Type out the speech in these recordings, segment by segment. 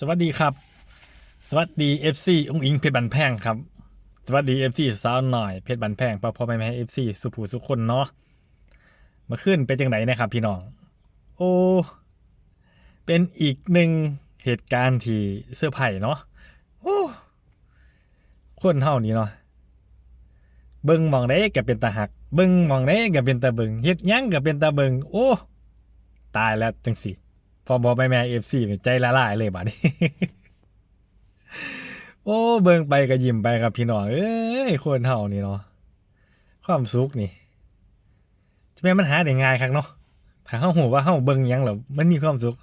สวัสดีครับ สวัสดีเอฟซีองอิงเพชรบันแพงครับ สวัสดีเอฟซีสาวหน่อยเพชรบันแพงพ่อพ่อแม่แม่เอฟซีสุภูสุคนเนาะมาขึ้นเป็นจังไหนนะครับ พี่น้อง โอ้เป็นอีกหนึ่งเหตุการณ์ที่เสื้อไผ่เนาะโอ้คนเท่านี้เนาะเบิ่งมองได้ก็เป็นตาหัก เบิ่งมองได้ก็เป็นตาเบิงเฮ็ดยังก็เป็นตาเบิงโอ้ ตายแล้วจังสิ พอบอกไปแม่เอฟซีใจละลายเลยบัดนี้ โอ้ เบิ่งไปก็ยิ้มไปครับพี่น้อง เอ้ยคนเฮานี่เนาะ ความสุขนี่ จะเป็นมันหาได้ง่ายครับเนาะ ถ้าเฮาหูว่าเฮาเบิ่งยังแล้วมันมีความสุข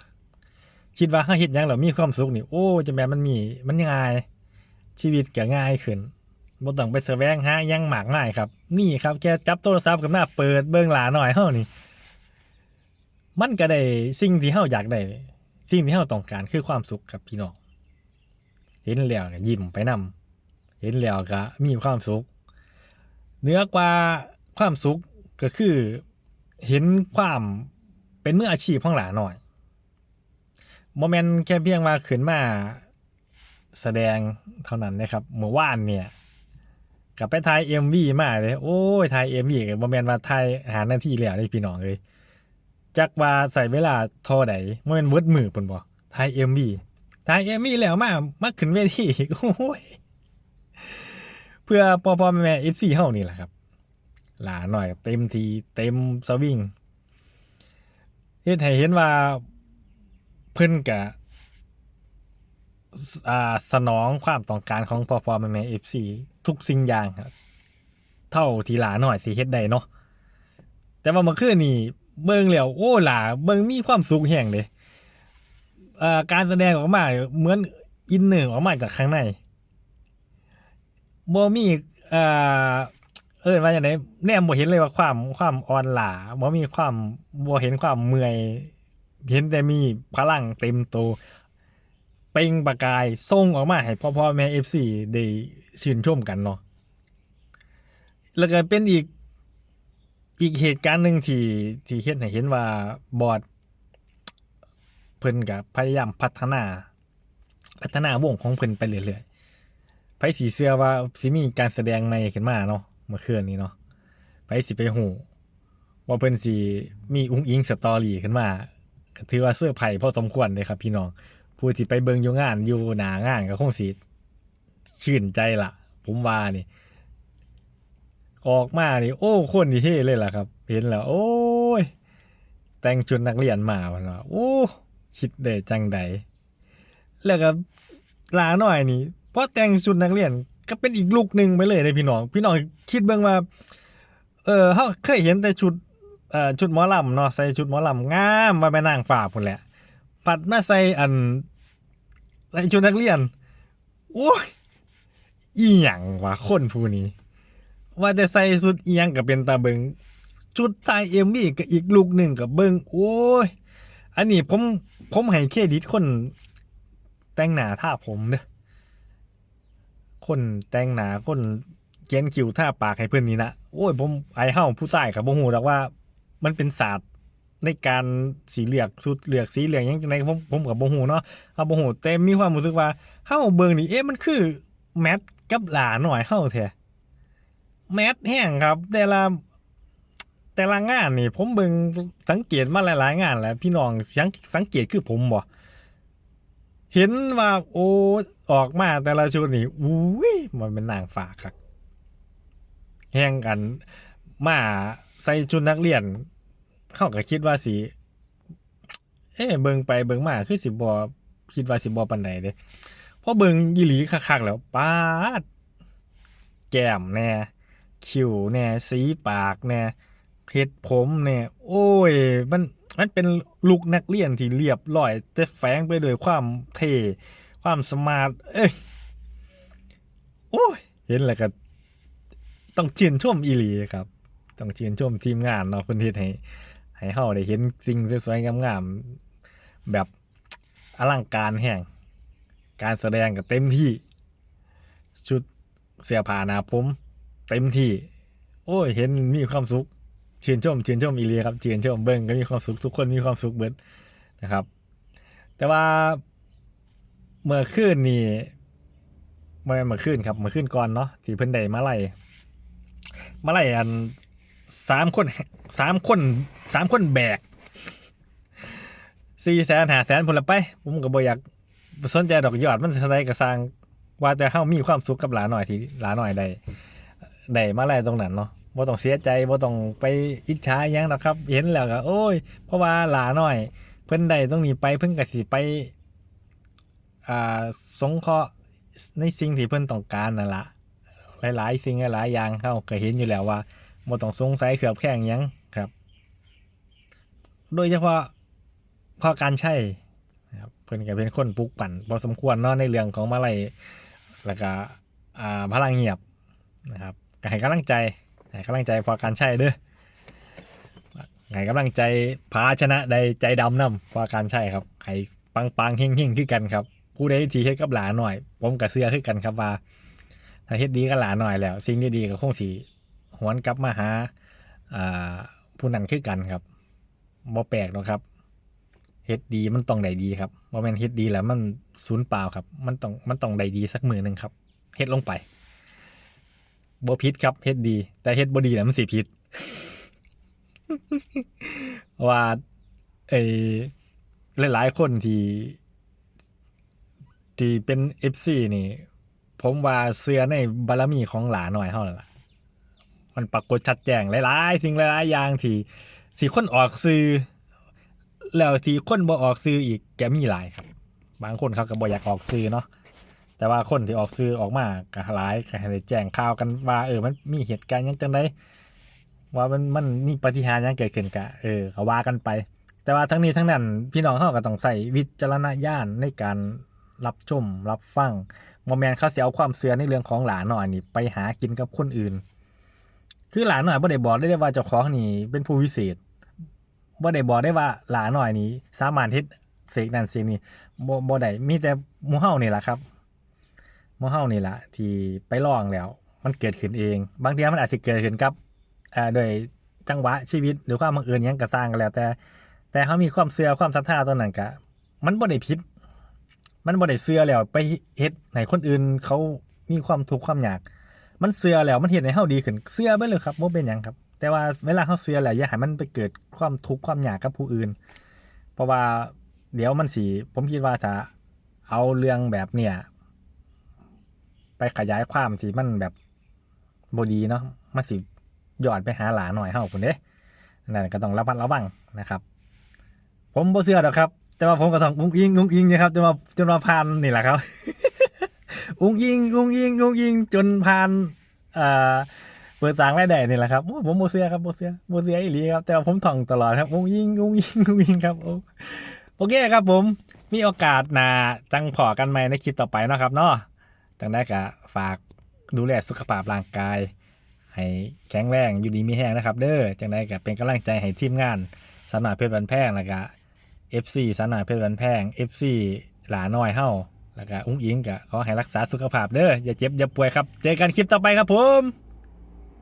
คิดว่าเฮาเฮ็ดยังแล้วมีความสุขนี่ โอ้ จะแม่นมันมี มันง่าย ชีวิตก็ง่ายขึ้นบ่ต้องไปแสวงหายังหมากมายครับ นี่ครับแค่จับโทรศัพท์กับหน้าเปิดเบิ่งหลาหน่อยเฮานี่ มันก็ได้สิ่งที่เฮาอยากได้สิ่งที่เฮาต้องการคือความสุขครับพี่น้องเห็นแล้วก็ยิ้มไปนำเห็นแล้วก็มีความสุขเหนือกว่าความสุขก็คือ เห็นความเป็นมืออาชีพของหลาหน่อยโมเมนต์แค่เพียงว่าขึ้นมาแสดงเท่านั้นนะครับเมื่อวานเนี่ยกลับไปถ่ายเอ็มวีมาเลย โอ้ยถ่ายเอ็มวีกับโมเมนต์ว่าถ่ายหาหน้าที่แล้วเลยพี่น้องเลย จักว่าใส่เวลาเทอใดบ่แมันเป็นเวิร์ดมือปุ่นบ่ถ่ายเอ็มบีถ่ายเอ็มบีแล้วมามาขึ้นเวทีโอ้ยเพื่อปอปอแม่เอฟซีเฮานี่แหละครับ หลาหน่อยเต็มทีเต็มสวิงเฮ็ดให้เห็นว่าเพิ่นกะสนองความต้องการของปอปอแม่เอฟซีทุกสิ่งอย่างครับ เท่าทีหลาหน่อยสิเฮ็ดได้เนาะแต่ว่าเมื่อคืนนี่ เบิ่งแล้วโอ้หล่าเบิ่งมีความสุขแห่งเลยเอ่อการแสดงออกมาเหมือนอินเนอร์ออกมาจากข้างในบ่มีเอ่อเออว่าอย่างไรแนมบ่เห็นเลยว่าความความอ่อนหลาบ่มีความบ่เห็นความเมื่อย เห็นแต่มีพลังเต็มโตวเป่งประกายส่งออกมาให้พ่อพ่อแม่ FC ได้ชื่นชมกันเนาะแล้วก็เป็นอีก อีกเหตุการณ์หนึ่งที่ที่เห็นให้เห็นว่าบอร์ดเพิ่นกับพยายามพัฒนา พัฒนาวงของเพิ่นไปเรื่อยๆไผสีเสื้อว่าสิมีการแสดงใหม่ขึ้นมาเนาะเมื่อคืนนี้เนาะไผสิไปหูว่าเพิ่นสิมีอุ้งอิงสตอรี่ขึ้นมาถือว่าเสื้อไผ่พอสมควรเลยครับ พี่น้องผู้ที่ไปเบิงอยู่งานอยู่หนางานก็คงสิชื่นใจล่ะ ผมว่านี่ ออกมานี่โอ้คนที่เท่เลยล่ะครับ เห็นแล้ว โอ้ย แต่งชุดนักเรียนมาวันว่าโอ้ คิดได้จังใดแล้วก็ลาหน่อยนี่เพอแต่งชุดนักเรียนก็เป็นอีกลุกหนึ่งไปเลยเลยพี่น้อง พี่น้องคิดเบิ่งว่า เออเขาเคยเห็นแต่ชุดเอ่อชุดหมอลำเนาะใส่ชุดหมอลำงามมาไปนางฝ่าพุ่นแหละปัดมาใส่อันใส่ชุดนักเรียนโอ้ยอีหยังวะคนผู้นี้ ว่าแต่ใส่สุดเอียงกับเป็นตาเบิงจุดใส่เอ็มวีกับอีกลูกหนึ่งกับเบิงโอ้ย อันนี้ผมผมให้เครดิตคน แต่งหนาท่าผมเด้อคนแต่งหนาคนเขียนคิวท่าปากให้เพื่อนนี่นะโอ้ยผมไอเฮ้าผู้ชายกับบ่ฮู้ดอกว่า มันเป็นศาสตร์ในการสีเหลือกสุดเหลือกสีเหลืองยังจังผมผมกับบ่ฮู้เนาะเอาบ่ฮู้แต่มีความรู้สึกว่าเฮาเบิงนี่เอ๊ะมันคือแมทกับหลาหน่อยเฮาแท้ แมสแห้งครับ แต่ละแต่ละงานนี่ ผมเบิ่งสังเกตมาหลาย ๆ งานแล้ว พี่น้องสังสังเกตคือผมบ่เห็นว่าโอ้ออกมาแต่ละชุดนี่อุ้ยมันเป็นนางฝากครับแห้งกัน มาใส่ชุดนักเรียน เขาก็คิดว่าสิเอ้เบิ่งไปเบิ่งมาคือสิบ่คิดว่าสิบ่ปานใดเด้พอเบิ่งอีหลีคักๆแล้วป๊าดแก้มแน่ คิ้วแน่สีปากแน่เฮ็ดผมแน่โอ้ย มันมันเป็นลุกนักเรียนที่เรียบร้อยแต่แฝงไปด้วยความเท่ความสมาร์ทเอ้ยโอ้ยเห็นแล้วก็ต้องเชื่นชมอีหลีครับ ต้องเชื่นชมทีมงานเนาะเพิ่นเฮ็ดให้ให้เฮาได้เห็นสิ่งสวยๆงามๆแบบอลังการแห่งการแสดงก็เต็มที่ ชุดเสื้อผ้าหนาผม เต็มที่ โอ้ย เห็นมีความสุขเชื่นชมเชื่นชมอีเลียครับเชื่นชมเบิ้งก็มีความสุขทุกคนมีความสุขเบิดนะครับ แต่ว่าเมื่อคืนนี่เมื่อเมื่อคืนครับเมื่อคืนก่อนเนาะที่เพิ่นได้มาไล่มาไล่อันสามคนสามคนสามคนแบกสี่แสนหาแสนพละไป ผมก็บ่อยากสนใจดอกยอดมันเท่าไรก็สร้างว่าแต่เฮามีความสุขกับหลาหน่อยทีหลาหน่อยได้ ได้มาไล่ตรงนั้นเนาะบ่ต้องเสียใจบ่ต้องไปอิจฉาหยังหรอกครับ เห็นแล้วก็โอ้ย เพราะว่าหลาหน่อย เพิ่นได้ตรงนี้ไปเพิ่นก็สิไปอ่าสงเคราะห์ในสิ่งที่เพิ่นต้องการนั่นละหลายๆ สิ่งหลายๆอย่างเขาก็เห็นอยู่แล้วว่าบ่ต้องสงสัยเขือบแข้งหยังครับ โดยเฉพาะพอการใช้นะครับเพิ่นก็เป็นคนปลุกปั่นพอสมควรเนาะในเรื่องของมาลัยแล้วก็อ่าพลังเงียบนะครับ ก็ให้กำลังใจให้กำลังใจพอการใช้เด้อให้กำลังใจพาชนะได้ใจดำนํพอการใช้ครับให้ปังปังๆเฮงเฮงๆคือกันครับผู้ใดที่เฮ็ดกับหลานหน่อย ผมกับเสื้อคือกันครับว่าถ้าเฮ็ดดีกับหลานหน่อยแล้ว สิ่งดีๆก็คงสิหวนกลับมาหาอ่าผู้นั้นคือกันครับบ่แปลกหรอกครับเฮ็ดดีมันต้องได้ดีครับบ่แม่นเฮ็ดดีแล้วมันสูญเปล่าครับ มันต้องมันต้องได้ดีสักมือหนึ่งครับเฮ็ดลงไป บ่ผิดครับเฮ็ดดี แต่เฮ็ดบ่ดีแล้วมันสิผิดเพราะว่าไอ้หลายๆคนที่ ที่เป็น FC นี่ ผมว่าเสื้อในบารมีของหลาหน่อยเท่านั้นล่ะ มันปรากฏชัดแจ้งหลายๆ สิ่งหลายๆอย่างที่สีคนออกซื้อแล้วที่คนบ่ออกซื้ออีกแกมีหลายครับ บางคนเขาก็บ่อยากออกซื้อเนาะ แต่ว่าคนที่ออกซื้อออกมาก็หลายก็ให้ได้แจ้งข่าวกันว่า เออ มันมีเหตุการณ์ยังจังไดว่ามันมันมีปฏิหารยังเกิดขึ้นกะเออก็ว่ากันไป แต่ว่าทั้งนี้ทั้งนั้นพี่น้องเขาก็ต้องใส่วิจารณญาณในการรับชมรับฟังโมแมนเขาเสียเอาความเสือในเรื่องของหลานหน่อยนี่ไปหากินกับคนอื่น คือหลานหน่อยบ่ได้บอกได้ว่าเจ้าของนี่เป็นผู้วิเศษบ่ได้บอกได้ว่าหลานหน่อยนี้สามารถเฮ็ดเสกนั่นเสกนี่บ่บ่ได้มีแต่มู่เฮานี่แหละครับ มู่อเฮานี่แหละที่ไปลองแล้ว มันเกิดขึ้นเอง บางทีมันอาจจะเกิดขึ้นกับอ่าโดยจังหวะชีวิตหรือความบังเอิญยังก็สร้างกันแล้ว แต่ แต่เขามีความเชื่อความศรัทธาตรงนั้นก็มันบ่ได้ผิดมันบ่ได้เชื่อแล้วไปเฮ็ดให้คนอื่นเขามีความทุกข์ความอยาก มันเชื่อแล้วมันเฮ็ดให้เฮาดีขึ้นเชื่อไปเลยครับบ่เป็นหยังครับ แต่ว่าเวลาเฮาเชื่อแล้วอย่าให้มันไปเกิดความทุกข์ความอยากกับผู้อื่น เพราะว่าเดี๋ยวมันสิผมคิดว่าถ้าเอาเรื่องแบบเนี้ย ไปขยายความสิมันแบบบดีเนาะมันสิย้อนไปหาหลาหน่อยเฮาพุ่นเด้นั่นก็ต้องระมัดระวังนะครับ ผมบ่เชื่อหรอกครับ แต่ว่าผมก็ต้องอุ้งอิงอุ้งอิงนะครับจนมาจนมาผ่านนี่แหละครับ อุ้งอิงอุ้งอิงอุ้งอิงจนผ่านเอ่อเปิดสางรายได้นี่แหละครับโอ้ผมบ่เชื่อครับบ่เชื่อบ่เชื่ออีหลีครับแต่ว่าผมท่องตลอดครับอุ้งอิงอุ้งอิงอุ้งอิงครับโอเคครับผมมีโอกาสนาจังพอกันใหม่ในคลิปต่อไปนะครับเนาะ จังได้ก็ฝากดูแลสุขภาพร่างกาย ให้แข็งแรงอยู่ดีมีแห้งนะครับ เด้อจังได้ก็เป็นกำลังใจให้ทีมงานสาวนาเพชรบันแพงแล้วก็ FC สาวนาเพชรบันแพง FC หลาน้อยเฮาแล้วก็อุ้งอิงก็ขอให้รักษาสุขภาพเด้ออย่าเจ็บอย่าป่วยครับ เจอกันคลิปต่อไปครับผม